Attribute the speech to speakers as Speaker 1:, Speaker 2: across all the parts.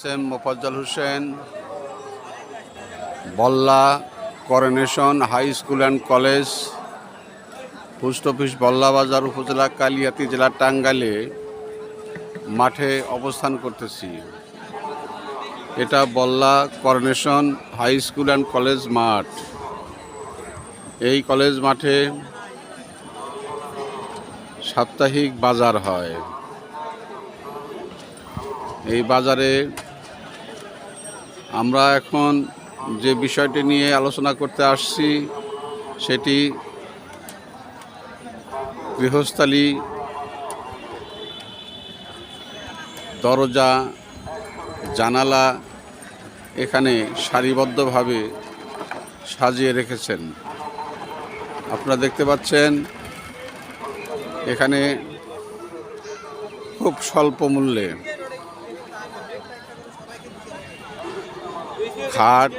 Speaker 1: S M Mofazzal Hossain, Balla coronation, high school and college, post office Balla বাজার উপজেলা কালিয়াতি জেলা টাঙ্গাইলে মাঠে অবস্থান করতেছি। এটা Balla coronation, high school and college মাঠ। এই কলেজ মাঠে সাপ্তাহিক বাজার হয়। এই বাজারে আমরা এখন যে বিষয়টি নিয়ে আলোচনা করতে আসছি, সেটি গৃহস্থালী দরজা, জানালা এখানে সারিবদ্ধভাবে সাজিয়ে রেখেছেন। আপনারা দেখতে পাচ্ছেন, এখানে খুব স্বল্প মূল্যে খাট।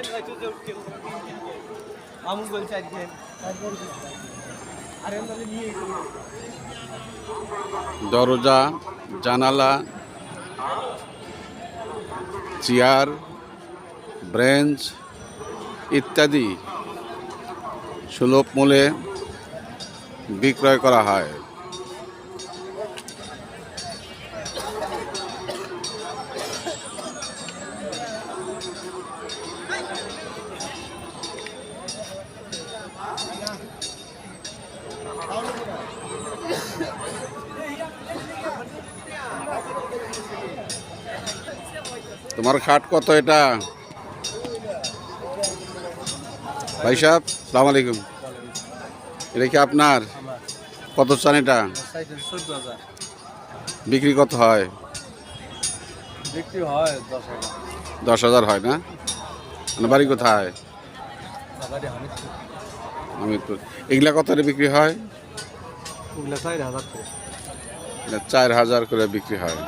Speaker 1: দরজা জানালা চেয়ার ব্রেঞ্চ ইত্যাদি সুলভ মূল্যে বিক্রয় করা হয়। তোমার খাট কত এটা? ভাই সাহেব সালাম আলাইকুম। এটা কি আপনার? কত চান এটা? বিক্রি কত হয়?
Speaker 2: বিক্রি দশ হাজার।
Speaker 1: হয় না? মানে বাড়ি কোথায়? এগুলা কত করে বিক্রি হয়?
Speaker 2: চার হাজার করে।
Speaker 1: চার হাজার করে বিক্রি হয়।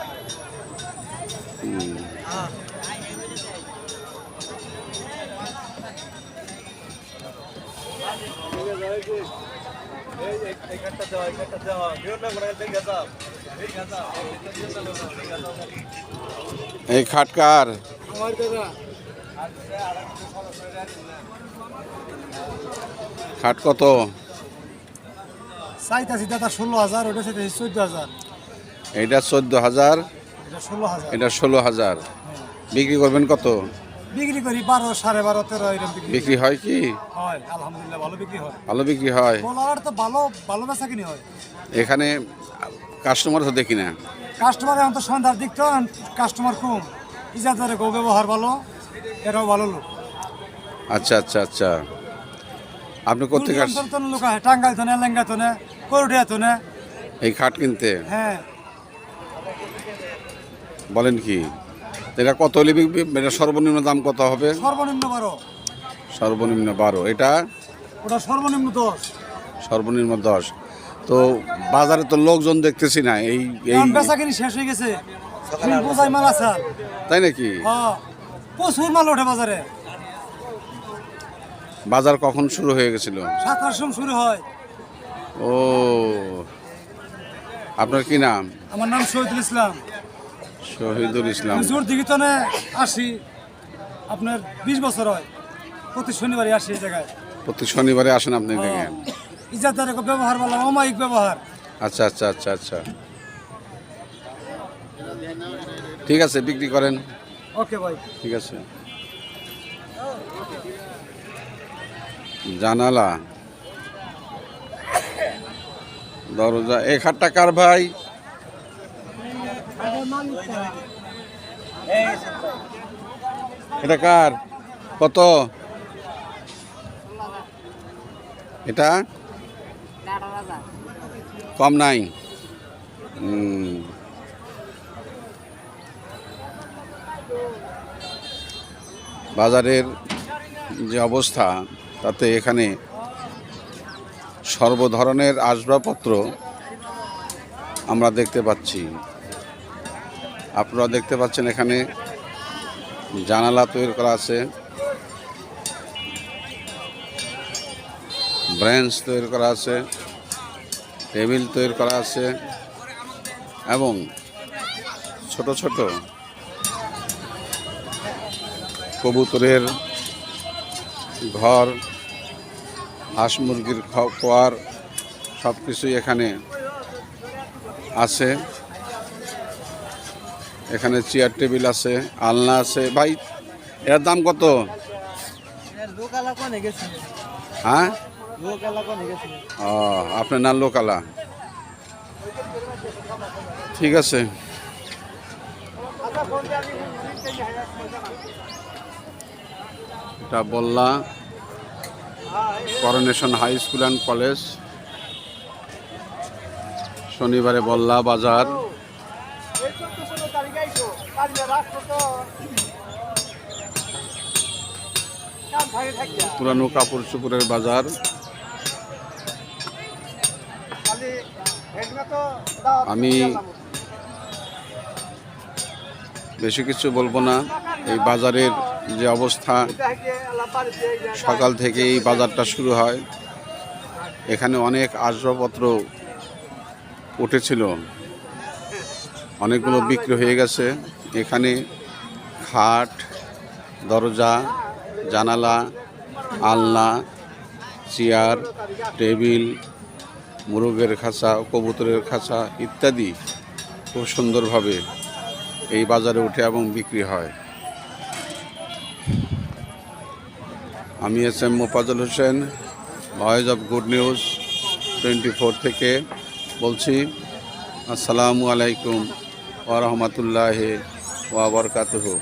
Speaker 2: এই
Speaker 1: খাটকার। খাট কত?
Speaker 2: চাইতাছি দাদা ষোলো হাজার ওটা চাইতাছি চোদ্দ হাজার।
Speaker 1: এইটা চোদ্দ হাজার
Speaker 2: এটা ষোলো হাজার।
Speaker 1: এটা ষোলো হাজার। বিক্রি করবেন কত?
Speaker 2: বিক্রি করি বারো সাড়ে বারো তেরো এরকম বিক্রি
Speaker 1: হয় কি?
Speaker 2: হয় আলহামদুলিল্লাহ ভালো বিক্রি হয়।
Speaker 1: ভালো বিক্রি হয়?
Speaker 2: তো ভালো ভালো বেচা কিনি হয়।
Speaker 1: এখানে কাস্টমার তো দেখি না।
Speaker 2: কাস্টমার এখন তো সন্ধ্যার দিক তো কাস্টমার কম। ইজাদারে গো ব্যবহার ভালো এরাও ভালো লোক।
Speaker 1: আচ্ছা আচ্ছা আচ্ছা। আপনি কোথেকে আস
Speaker 2: অন্তর তো লোক হয় টাঙ্গাইল তো না লেঙ্গা তো না করুটিয়া তো না
Speaker 1: এই খাট কিনতে?
Speaker 2: হ্যাঁ।
Speaker 1: বলেন কি? এটা কত হলে এটা সর্বনিম্ন দাম কত হবে?
Speaker 2: সর্বনিম্ন বারো।
Speaker 1: সর্বনিম্ন বারো। এটা?
Speaker 2: ওটা সর্বনিম্ন দশ।
Speaker 1: সর্বনিম্ন দশ। তো বাজারে তো লোকজন দেখতেছি না এই এই
Speaker 2: কারণ বেচা কিনি শেষ হয়ে গেছে। বোঝাই মাল আছে
Speaker 1: তাই নাকি?
Speaker 2: হ্যাঁ প্রচুর মাল ওঠে বাজারে।
Speaker 1: বাজার কখন শুরু হয়ে গেছিল?
Speaker 2: সাতটার সময় শুরু হয়।
Speaker 1: ও আপনার কি নাম?
Speaker 2: আমার নাম শহীদুল ইসলাম।
Speaker 1: শহীদুল ইসলাম।
Speaker 2: জোর দিঘি আসি। আপনার বিশ বছর হয়। প্রতি শনিবারই আসি এই জায়গায়।
Speaker 1: প্রতি শনিবারে আসেন আপনি এদিকে
Speaker 2: ইজাদারে ব্যবহার ভালো অমায়িক ব্যবহার।
Speaker 1: আচ্ছা আচ্ছা আচ্ছা আচ্ছা। ঠিক আছে বিক্রি করেন।
Speaker 2: ওকে ভাই।
Speaker 1: ঠিক আছে। জানালা। দরজা। এক হাজার টাকার ভাই? এটা কার? কত? এটা? কম নাই। বাজারের যে অবস্থা, তাতে এখানে সর্বধরনের আসবাবপত্র আমরা দেখতে পাচ্ছি। আপনারা দেখতে পাচ্ছেন এখানে জানালা তৈরি করা আছে। ব্রেঞ্চ তৈরি করা আছে। টেবিল তৈরি করা আছে। এবং ছোট ছোট কবুতরের ঘর, হাঁস মুরগির খোয়ার সব কিছুই এখানে আছে। এখানে চেয়ার টেবিল আছে আলনা আছে। ভাই এর দাম কত? হ্যাঁ? ও আপনার নাম লোকালা। ঠিক আছে। এটা Balla coronation high school and college শনিবারে বললা বাজার। পুরানো কাপড় চুপুরের বাজার। আমি বেশি কিছু বলব না। এই বাজারের যে অবস্থা, সকাল থেকে এই বাজারটা শুরু হয়। এখানে অনেক আসবাবপত্র উঠেছিল। অনেকগুলো বিক্রি হয়ে গেছে। এখানে খাট, দরজা, জানালা, আলনা, চেয়ার, টেবিল, মুরগের খাঁচা, কবুতরের খাঁচা ইত্যাদি খুব সুন্দরভাবে এই বাজারে ওঠে এবং বিক্রি হয়। আমি S M Mofazzal Hossain, voice of good news twenty four থেকে বলছি, আসসালামু আলাইকুম ওরহমতুল্লাহ ওয়াবরকাতুহু